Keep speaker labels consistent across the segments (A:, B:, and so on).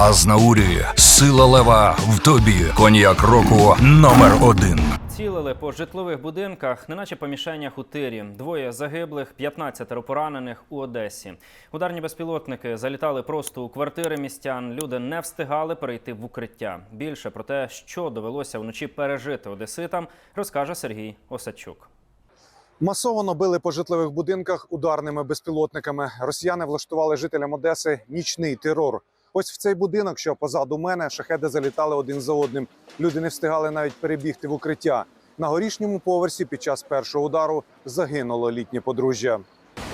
A: Азнаурі, сила лева в тобі. Коньяк року номер один.
B: Цілили по житлових будинках, неначе по мішенях у тирі. Двоє загиблих, 15 поранених у Одесі. Ударні безпілотники залітали просто у квартири містян. Люди не встигали перейти в укриття. Більше про те, що довелося вночі пережити одеситам, розкаже Сергій Осадчук.
C: Масово били по житлових будинках ударними безпілотниками. Росіяни влаштували жителям Одеси нічний терор. Ось в цей будинок, що позаду мене, шахеди залітали один за одним. Люди не встигали навіть перебігти в укриття. На горішньому поверсі під час першого удару загинуло літнє подружжя.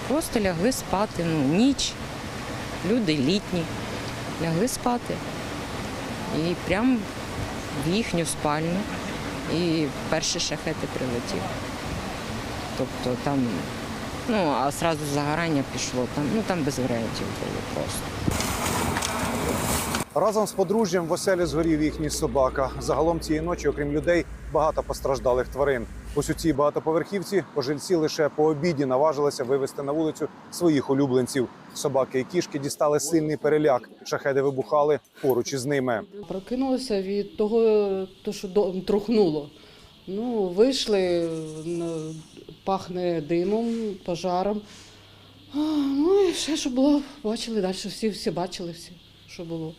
D: Просто лягли спати, ну, ніч, люди літні, лягли спати. І прямо в їхню спальню. І перші шахети прилетіли. Тобто там, ну, а одразу загорання пішло, там, ну там без варіантів було просто.
C: Разом з подружжям в оселі згорів їхній собака. Загалом цієї ночі, окрім людей, багато постраждалих тварин. Ось у цій багатоповерхівці пожильці лише по обіді наважилися вивезти на вулицю своїх улюбленців. Собаки і кішки дістали сильний переляк. Шахеди вибухали поруч із ними.
E: Прокинулася від того, то, що трухнуло. Ну, вийшли, пахне димом, пожаром. Ну і все, що було, бачили далі, всі, всі бачили, всі, що було.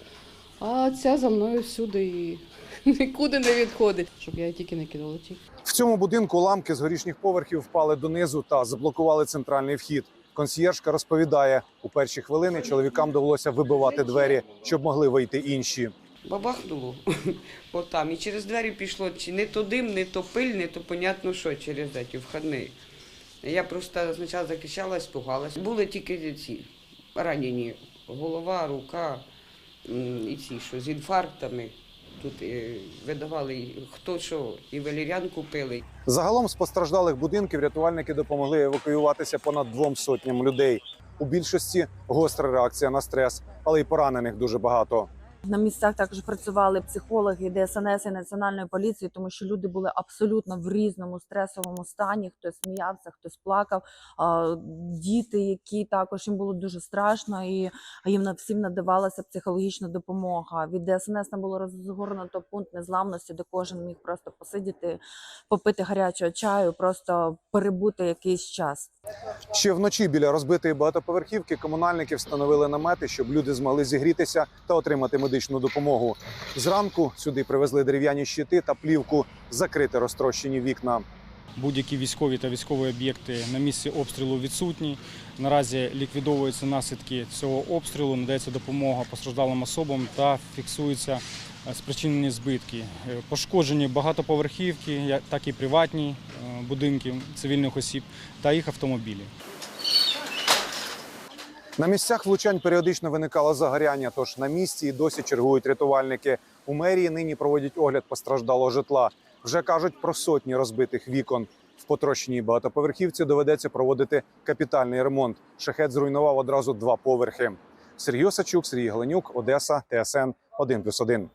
E: А ця за мною всюди і нікуди не відходить, щоб я її тільки не кинула. Тільки.
C: В цьому будинку ламки з горішніх поверхів впали донизу та заблокували центральний вхід. Консьєржка розповідає, у перші хвилини чоловікам довелося вибивати двері, щоб могли вийти інші.
F: Бабахнуло отам. І через двері пішло чи не то дим, не то пиль, не то понятно що через ці входні. Я просто спочатку закричала, спугалась. Були тільки ці ранені. Голова, рука і ці, що з інфарктами. Тут е, видавали хто що, і валеріанку пили.
C: Загалом з постраждалих будинків рятувальники допомогли евакуюватися понад двом сотням людей. У більшості гостра реакція на стрес, але й поранених дуже багато.
G: На місцях також працювали психологи ДСНС і національної поліції, тому що люди були абсолютно в різному стресовому стані. Хтось сміявся, хтось плакав. Діти, які також їм було дуже страшно, і їм всім надавалася психологічна допомога. Від ДСНС нам було розгорнуто пункт незламності, де кожен міг просто посидіти, попити гарячого чаю, просто перебути якийсь час.
C: Ще вночі біля розбитої багатоповерхівки комунальники встановили намети, щоб люди змогли зігрітися та отримати медичну допомогу. Зранку сюди привезли дерев'яні щити та плівку, закрити розтрощені вікна.
H: Будь-які військові та військові об'єкти на місці обстрілу відсутні. Наразі ліквідовуються наслідки цього обстрілу, надається допомога постраждалим особам та фіксуються е, спричинені збитки. Е, Пошкоджені багатоповерхівки, так і приватні е, будинки цивільних осіб та їх автомобілі.
C: На місцях влучань періодично виникало загоряння, тож на місці і досі чергують рятувальники. У мерії нині проводять огляд постраждалого житла. Вже кажуть про сотні розбитих вікон. В потрощеній багатоповерхівці доведеться проводити капітальний ремонт. Шахет зруйнував одразу два поверхи. Сергій Осачук, Сергій Галенюк, Одеса, ТСН 1+,1.